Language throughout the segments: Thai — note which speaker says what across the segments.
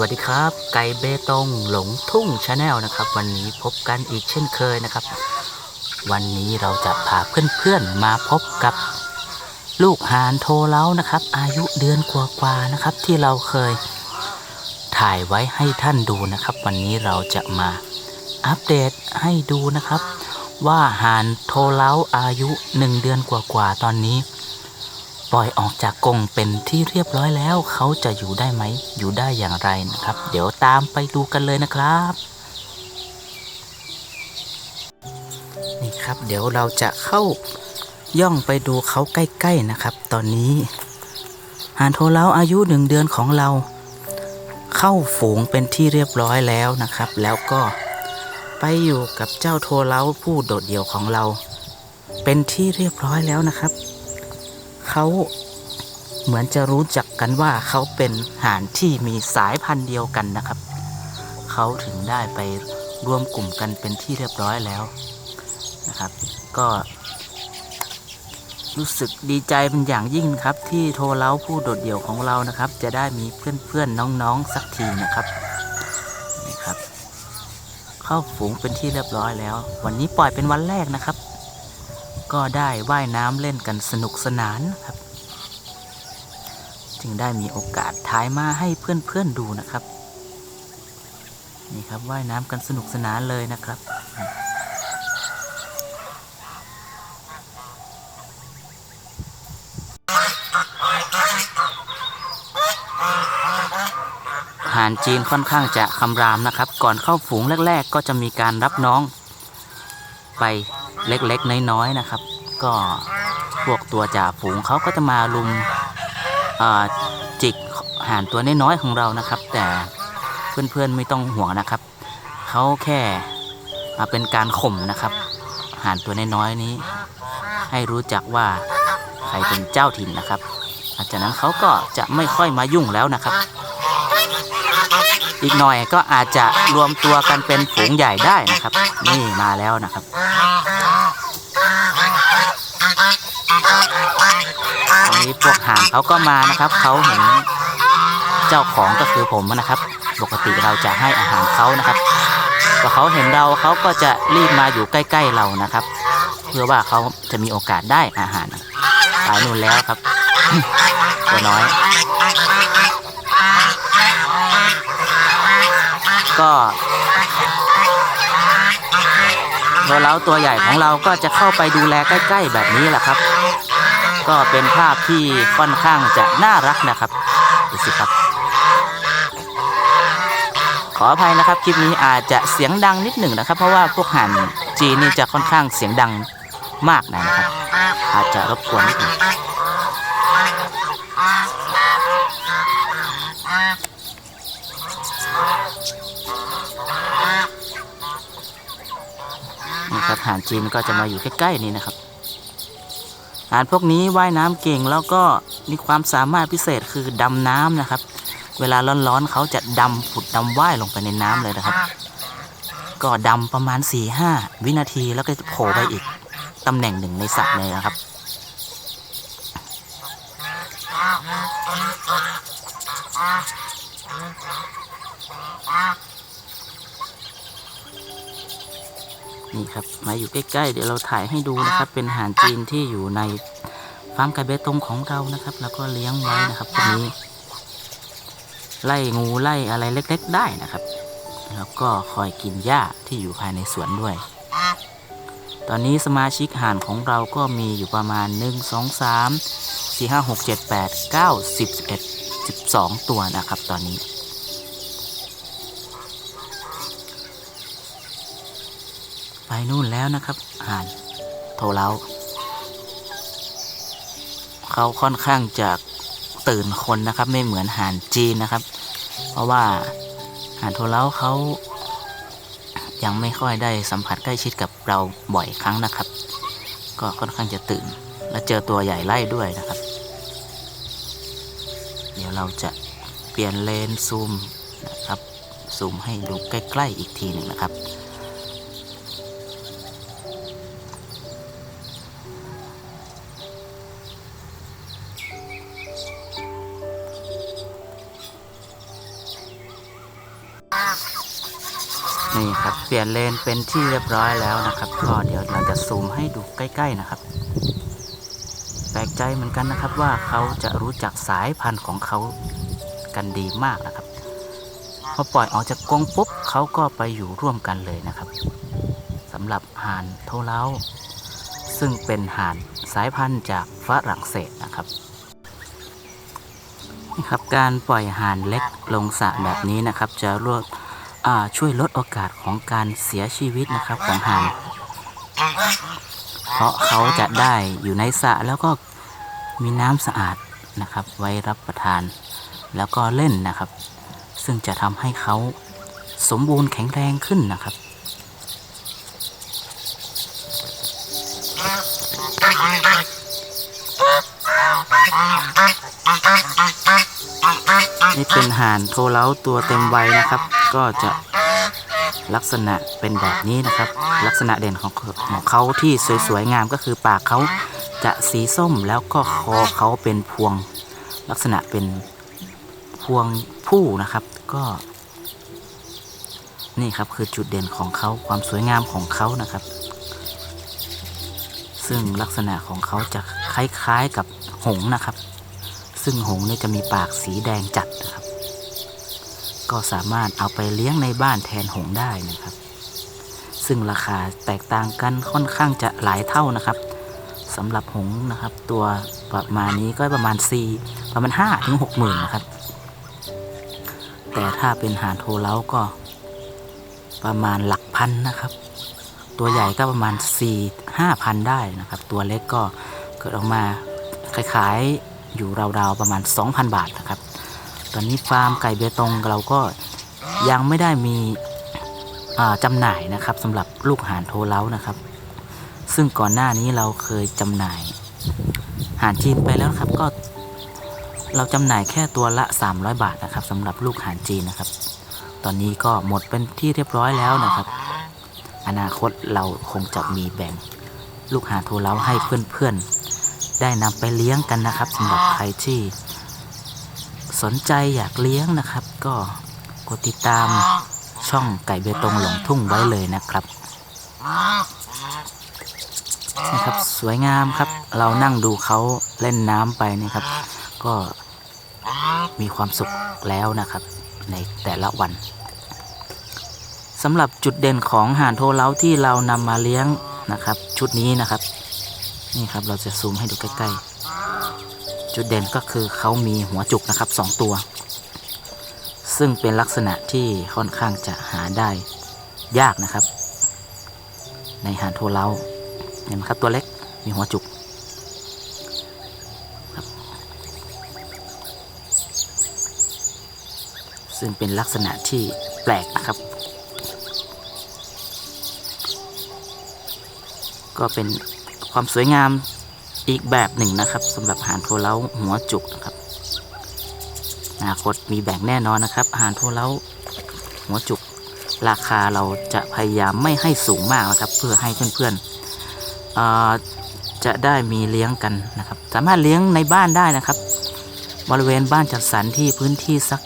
Speaker 1: วัสดีครับ ไก่เบตงหลงทุ่งชาแนลนะครับ วันนี้พบกันอีกเช่นเคยนะครับ วันนี้เราจะพาเพื่อนๆมาพบกับลูกหานโทเล้านะครับ อายุเดือนกว่าๆนะครับ ที่เราเคยถ่ายไว้ให้ท่านดูนะครับ วันนี้เราจะมาอัปเดตให้ดูนะครับ ว่าหานโทเล้าอายุหนึ่งเดือนกว่าๆตอนนี้ ปล่อยออกจากกรงเป็นที่เรียบร้อยแล้ว เขาจะอยู่ได้ไหม อยู่ได้อย่างไรนะครับ เดี๋ยวตามไปดูกันเลยนะครับ นี่ครับ เดี๋ยวเราจะเข้าย่องไปดูเขาใกล้ๆนะครับ ตอนนี้หานโทเล้าอายุหนึ่งเดือนของเรา เข้าฝูงเป็นที่เรียบร้อยแล้วนะครับ แล้วก็ไปอยู่กับเจ้าโทเล้าผู้โดดเดี่ยวของเรา เป็นที่เรียบร้อยแล้วนะครับ เขาเหมือนจะรู้จักกันว่าเขาเป็นห่านที่มีสายพันธุ์เดียวกันนะครับ เขาถึงได้ไปรวมกลุ่มกันเป็นที่เรียบร้อยแล้วนะครับ ก็รู้สึกดีใจเป็นอย่างยิ่งครับ ที่โทรเล้าผู้โดดเดี่ยวของเรานะครับ จะได้มีเพื่อนๆน้องๆสักทีนะครับนี่ครับ เข้าฝูงเป็นที่เรียบร้อยแล้ว วันนี้ปล่อยเป็นวันแรกนะครับ ก็ได้ว่ายน้ำเล่นกันสนุกสนานนะครับ จึงได้มีโอกาสถ่ายมาให้เพื่อนๆดูนะครับ นี่ครับว่ายน้ำกันสนุกสนานเลยนะครับหานจีนค่อนข้างจะคำรามนะครับ ก่อนเข้าฝูงแรก ๆ ก็จะมีการรับน้องไป เล็กๆ น้อยๆนะครับ ก็พวกตัวจ่าฝูงเขาก็จะมาลุมเอ่อจิกห่านตัวน้อยๆของเรานะครับ แต่เพื่อนๆไม่ต้องห่วงนะครับเขาแค่เป็นการข่มนะครับห่านตัวน้อยๆนี้ ให้รู้จักว่าใครเป็นเจ้าถิ่นนะครับหลังจากนั้นเขาก็จะไม่ค่อยมายุ่งแล้วนะครับ อีกหน่อยก็อาจจะรวมตัวกันเป็นฝูงใหญ่ได้นะครับ นี่มาแล้วนะครับ ตรงนี้พวกห่านเขาก็มานะครับ เขาเห็นเจ้าของก็คือผมนะครับ ปกติเราจะให้อาหารเขานะครับพอเขาเห็นเราเขาก็จะรีบมาอยู่ใกล้ ๆเรานะครับ เพื่อว่าเขาจะมีโอกาสได้อาหารตายนู่นแล้วครับตัวน้อย ก็ตัวเราตัวใหญ่ของเราก็จะเข้าไปดูแลใกล้ ๆ แบบนี้แหละครับ ก็เป็นภาพที่ค่อนข้างจะน่ารักนะครับดูสิครับ ขออภัยนะครับคลิปนี้อาจจะเสียงดังนิดหนึ่งนะครับ เพราะว่าพวกห่านจีนนี่จะค่อนข้างเสียงดังมากหน่อยนะครับ อาจจะรบกวนนิดหนึ่งนี่ครับห่านจีนก็จะมาอยู่ใกล้ๆนี่นะครับ ห่านพวกนี้ว่ายน้ำเก่งแล้วก็มีความสามารถพิเศษคือดำน้ำนะครับ เวลาร้อนๆเขาจะดำผุดดำว่ายลงไปในน้ำเลยนะครับ ก็ดำประมาณ4ี่ห้าวินาทีแล้วก็จะโผล่ไปอีกตำแหน่งหนึ่งในสระเลยนะครับ นี่ครับมาอยู่ใกล้ๆ เดี๋ยวเราถ่ายให้ดูนะครับ เป็นอาหารจีนที่อยู่ในฟาร์มไก่เบตงของเรานะครับ แล้วก็เลี้ยงไว้นะครับพวนี้ ไล่งูไล่อะไรเล็ก ๆ ได้นะครับ แล้วก็คอยกินหญ้าที่อยู่ภายในสวนด้วย ตอนนี้สมาชิกห่านของเราก็มีอยู่ประมาณ 1 2 3 4 5 6 7 8 9 10 11 12 ตัวนะครับ ตอนนี้ ไปนู่นแล้วนะครับห่านโทเล้าเขาค่อนข้างจะตื่นคนนะครับ ไม่เหมือนห่านจีนนะครับ เพราะว่าห่านโทเล้าเขายังไม่ค่อยได้สัมผัสใกล้ชิดกับเราบ่อยครั้งนะครับ ก็ค่อนข้างจะตื่น และเจอตัวใหญ่ไล่ด้วยนะครับ เดี๋ยวเราจะเปลี่ยนเลนส์ซูมนะครับ ซูมให้ดูใกล้ ๆ อีกทีหนึ่งนะครับ นี่ครับเปลี่ยนเลนเป็นที่เรียบร้อยแล้วนะครับก็เดี๋ยวเราจะซูมให้ดูใกล้ ๆนะครับแปลกใจเหมือนกันนะครับว่าเขาจะรู้จักสายพันธุ์ของเขากันดีมากนะครับพอปล่อยออกจากกรงปุ๊บเขาก็ไปอยู่ร่วมกันเลยนะครับสำหรับห่านโทเล้าซึ่งเป็นห่านสายพันธุ์จากฝรั่งเศสนะครับนี่ครับการปล่อยห่านเล็กลงสระแบบนี้นะครับ จะรวด ช่วยลดโอกาสของการเสียชีวิตนะครับของห่านเพราะเขาจะได้อยู่ในสระแล้วก็มีน้ำสะอาดนะครับ ไว้รับประทาน แล้วก็เล่นนะครับ ซึ่งจะทำให้เขาสมบูรณ์แข็งแรงขึ้นนะครับ นี่เป็นห่านโทเล้าตัวเต็มวัยนะครับ ก็จะลักษณะเป็นแบบนี้นะครับ ลักษณะเด่นของของเขาที่สวยๆงามก็คือปากเขาจะสีส้มแล้วก็คอเขาเป็นพวง ลักษณะเป็นพวงผู้นะครับ ก็ นี่ครับคือจุดเด่นของเขาความสวยงามของเขานะครับ ซึ่งลักษณะของเขาจะคล้ายๆกับหงนะครับ ซึ่งหงเนี่ยจะมีปากสีแดงจัดนะครับ ก็สามารถเอาไปเลี้ยงในบ้านแทนหงได้นะครับ ซึ่งราคาแตกต่างกันค่อนข้างจะหลายเท่านะครับสำหรับหงนะครับ ตัวประมาณนี้ก็ประมาณ4ประมาณ5ถึง6หมื่นนะครับ แต่ถ้าเป็นหานโทเล้าก็ประมาณหลักพันนะครับ ตัวใหญ่ก็ประมาณ4 5พันได้นะครับ ตัวเล็กก็เกิดออกมาคล้ายๆ อยู่ราวๆประมาณ 2,000 บาทนะครับ ตอนนี้ฟาร์มไก่เบตงเราก็ยังไม่ได้มีอ่าจำหน่ายนะครับสำหรับลูกห่านโทเล้านะครับ ซึ่งก่อนหน้านี้เราเคยจำหน่ายห่านจีนไปแล้วครับก็เราจำหน่ายแค่ตัวละ 300 บาทนะครับสำหรับลูกห่านจีนนะครับ ตอนนี้ก็หมดเป็นที่เรียบร้อยแล้วนะครับ อนาคตเราคงจะมีแบ่งลูกห่านโทเล้าให้เพื่อนๆ ได้นำไปเลี้ยงกันนะครับสำหรับใครที่สนใจอยากเลี้ยงนะครับ ก็กดติดตามช่องไก่เบตงหลงทุ่งไว้เลยนะครับนี่ครับสวยงามครับ เรานั่งดูเขาเล่นน้ำไปนี่ครับ ก็มีความสุขแล้วนะครับ ในแต่ละวันสำหรับจุดเด่นของห่านโทเล้าที่เรานำมาเลี้ยงนะครับ ชุดนี้นะครับ นี่ครับเราจะซูมให้ดูใกล้ๆ จุดเด่นก็คือเขามีหัวจุกนะครับสองตัว ซึ่งเป็นลักษณะที่ค่อนข้างจะหาได้ยากนะครับ ในหานโทเล้าเห็นไหมครับตัวเล็กมีหัวจุกครับซึ่งเป็นลักษณะที่แปลกนะครับ ก็เป็น ความสวยงามอีกแบบหนึ่งนะครับสำหรับหานโทเล้าหัวจุกนะครับอนาคตมีแบ่งแน่นอนนะครับหานโทเล้าหัวจุก ราคาเราจะพยายามไม่ให้สูงมากนะครับ เพื่อให้เพื่อนๆเอ่อจะได้มีเลี้ยงกันนะครับ สามารถเลี้ยงในบ้านได้นะครับ บริเวณบ้านจัดสรรที่พื้นที่สัก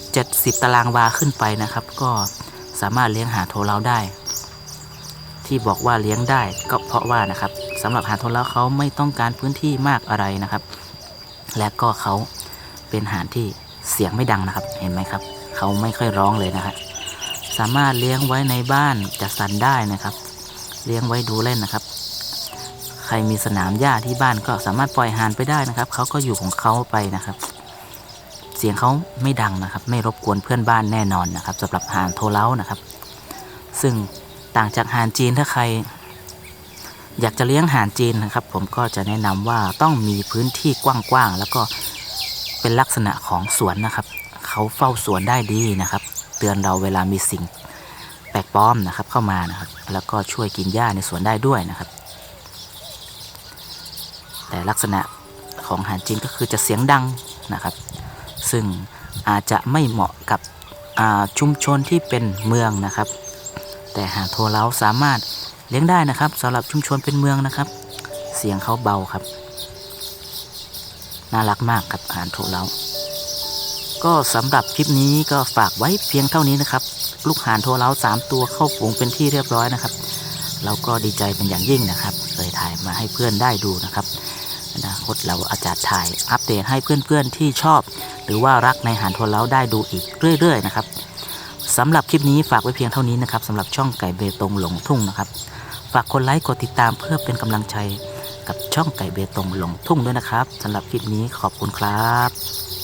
Speaker 1: 70 ตารางวาขึ้นไปนะครับ ก็สามารถเลี้ยงหาโทเล้าได้ ที่บอกว่าเลี้ยงได้ก็เพราะว่านะครับสำหรับหาโทเล้าเขาไม่ต้องการพื้นที่มากอะไรนะครับ และก็เขาเป็นหานที่เสียงไม่ดังนะครับ เห็นไหมครับ เขาไม่ค่อยร้องเลยนะครับสามารถเลี้ยงไว้ในบ้านจัดสรรได้นะครับ เลี้ยงไว้ดูเล่นนะครับ ใครมีสนามหญ้าที่บ้านก็สามารถปล่อยหานไปได้นะครับเขาก็อยู่ของเขาไปนะครับ เสียงเขาไม่ดังนะครับ ไม่รบกวนเพื่อนบ้านแน่นอนนะครับสำหรับหานโทเล้านะครับ ซึ่ง ต่างจากห่านจีนถ้าใคร อยากจะเลี้ยงห่านจีนนะครับ ผมก็จะแนะนำว่าต้องมีพื้นที่กว้างๆแล้วก็เป็นลักษณะของสวนนะครับ เขาเฝ้าสวนได้ดีนะครับ เตือนเราเวลามีสิ่งแปลกปลอมนะครับเข้ามานะครับ แล้วก็ช่วยกินหญ้าในสวนได้ด้วยนะครับ แต่ลักษณะของห่านจีนก็คือจะเสียงดังนะครับ ซึ่งอาจจะไม่เหมาะกับชุมชนที่เป็นเมืองนะครับ แต่หากโทรเล้าสามารถเลี้ยงได้นะครับสำหรับชุมชนเป็นเมืองนะครับ เสียงเขาเบาครับ น่ารักมากครับหานโทรเล้าก็สำหรับคลิปนี้ก็ฝากไว้เพียงเท่านี้นะครับ ลูกหานโทรเล้าสามตัวเข้าฝูงเป็นที่เรียบร้อยนะครับเราก็ดีใจเป็นอย่างยิ่งนะครับเลยถ่ายมาให้เพื่อนได้ดูนะครับอนาคตเราอาจจะถ่ายอัปเดตให้เพื่อนๆที่ชอบ หรือว่ารักในหานโทรเล้าได้ดูอีกเรื่อย ๆ นะครับ สำหรับคลิปนี้ฝากไว้เพียงเท่านี้นะครับสำหรับช่องไก่เบตงหลงทุ่งนะครับ ฝากกดไลค์กดติดตามเพื่อเป็นกำลังใจกับช่องไก่เบตงหลงทุ่งด้วยนะครับสำหรับคลิปนี้ขอบคุณครับ